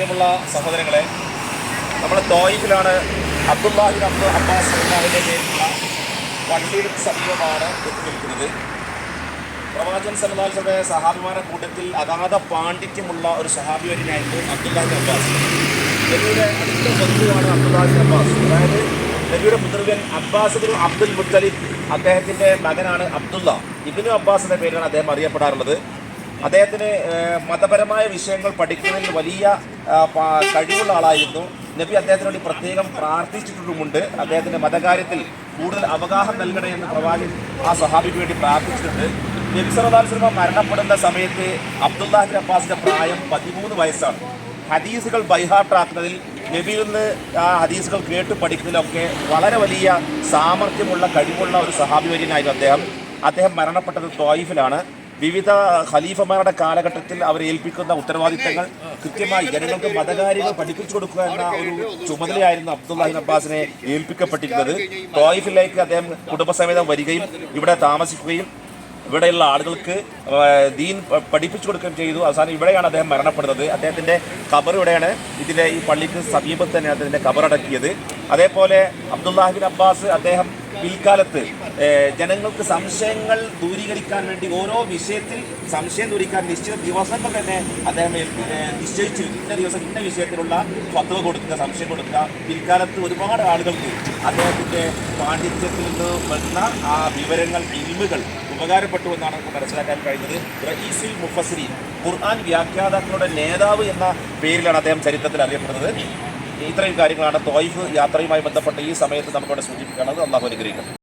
പ്രിയമുള്ള സഹോദരങ്ങളെ നമ്മുടെ തോയിഫിലാണ് അബ്ദുല്ലാഹിൻ അബ്ദുൾ അബ്ബാസ് അള്ളാഹിന്റെ പേരിലുള്ള പള്ളിയിൽ സമീപമാണ് എത്തി നിൽക്കുന്നത് പ്രവാചകൻ സഹാബിമാരുടെ കൂട്ടത്തിൽ അഗാധ പാണ്ഡിത്യമുള്ള ഒരു സഹാബിവര്യനായിരുന്നു അബ്ദുല്ലാഹിൻ അബ്ബാസ്. നബിയുടെ അടുത്ത ബന്ധുവാണ് അബ്ദുല്ലാഹിൻ അബ്ബാസ്. അതായത് നബിയുടെ പുത്രൻ അബ്ബാസ് അബ്ദുൽ മുത്തലിബ് അദ്ദേഹത്തിന്റെ മകനാണ് അബ്ദുള്ള. ഇബിനു അബ്ബാസ് എന്ന പേരിലാണ് അദ്ദേഹം അറിയപ്പെടാറുള്ളത്. അദ്ദേഹത്തിന് മതപരമായ വിഷയങ്ങൾ പഠിക്കുന്നതിൽ വലിയ കഴിവുള്ള ആളായിരുന്നു. നബി അദ്ദേഹത്തിന് വേണ്ടി പ്രത്യേകം പ്രാർത്ഥിച്ചിട്ടുമുണ്ട്. അദ്ദേഹത്തിന്റെ മതകാര്യത്തിൽ കൂടുതൽ അവഗാഹം നൽകണേ എന്ന് പ്രവാചകൻ ആ സഹാബിക്ക് വേണ്ടി പ്രാർത്ഥിച്ചിട്ടുണ്ട്. നബി സല്ലല്ലാഹു സിനിമ മരണപ്പെടുന്ന സമയത്ത് അബ്ദുല്ലാഹിബിൻ അബ്ബാസിന്റെ പ്രായം പതിമൂന്ന് വയസ്സാണ്. ഹദീസുകൾ ബൈഹാർട്ടാക്കുന്നതിൽ നബിയിൽ നിന്ന് ആ ഹദീസുകൾ കേട്ട് പഠിക്കുന്നതിലൊക്കെ വളരെ വലിയ സാമർഥ്യമുള്ള കഴിവുള്ള ഒരു സഹാബി വര്യനായിരുന്നു അദ്ദേഹം. അദ്ദേഹം മരണപ്പെട്ടത് ത്വായിഫിലാണ്. വിവിധ ഖലീഫമാരുടെ കാലഘട്ടത്തിൽ അവർ ഏൽപ്പിക്കുന്ന ഉത്തരവാദിത്തങ്ങൾ കൃത്യമായി ജനങ്ങൾക്ക് മതകാര്യങ്ങൾ പഠിപ്പിച്ചു കൊടുക്കുക എന്ന ഒരു ചുമതലയായിരുന്നു അബ്ദുല്ലാഹിൻ അബ്ബാസിനെ ഏൽപ്പിക്കപ്പെട്ടിരുന്നത്. തോയിഫിലേക്ക് അദ്ദേഹം കുടുംബസമേതം വരികയും ഇവിടെ താമസിക്കുകയും ഇവിടെയുള്ള ആളുകൾക്ക് ദീൻ പഠിപ്പിച്ചു കൊടുക്കുകയും ചെയ്തു. അവസാനം ഇവിടെയാണ് അദ്ദേഹം മരണപ്പെടുന്നത്. അദ്ദേഹത്തിന്റെ ഖബർ ഇവിടെയാണ്. ഇതിന്റെ ഈ പള്ളിക്ക് സമീപത്ത് തന്നെ അദ്ദേഹത്തിന്റെ ഖബറടക്കിയത്. അതേപോലെ അബ്ദുല്ലാഹിബിൻ അബ്ബാസ് അദ്ദേഹം പിൽക്കാലത്ത് ജനങ്ങൾക്ക് സംശയങ്ങൾ ദൂരീകരിക്കാൻ വേണ്ടി ഓരോ വിഷയത്തിൽ സംശയം ദൂരീകരിക്കാൻ നിശ്ചിത ദിവസങ്ങൾ തന്നെ അദ്ദേഹം നിശ്ചയിച്ചു. ഇന്ന ദിവസം ഇന്ന വിഷയത്തിലുള്ള ഫത്വ കൊടുക്കുക സംശയം കൊടുക്കുക. പിൽക്കാലത്ത് ഒരുപാട് ആളുകൾക്ക് അദ്ദേഹത്തിന്റെ പാണ്ഡിത്യത്തിൽ നിന്ന് വന്ന ആ വിവരങ്ങൾ ഇൽമുകൾ ഉപകാരപ്പെട്ടു എന്നാണ് നമുക്ക് മനസ്സിലാക്കാൻ കഴിയുന്നത് റഹീസിൽ മുഫസരി ഖുർആൻ വ്യാഖ്യാതാക്കളുടെ നേതാവ് എന്ന പേരിലാണ് അദ്ദേഹം ചരിത്രത്തിൽ അറിയപ്പെടുന്നത്. ഇത്രയും കാര്യങ്ങളാണ് തോയിഫ് യാത്രയുമായി ബന്ധപ്പെട്ട് ഈ സമയത്ത് നമുക്കവിടെ സൂചിപ്പിക്കുന്നത് അള്ളാഹു അനുഗ്രഹിക്കുന്നത്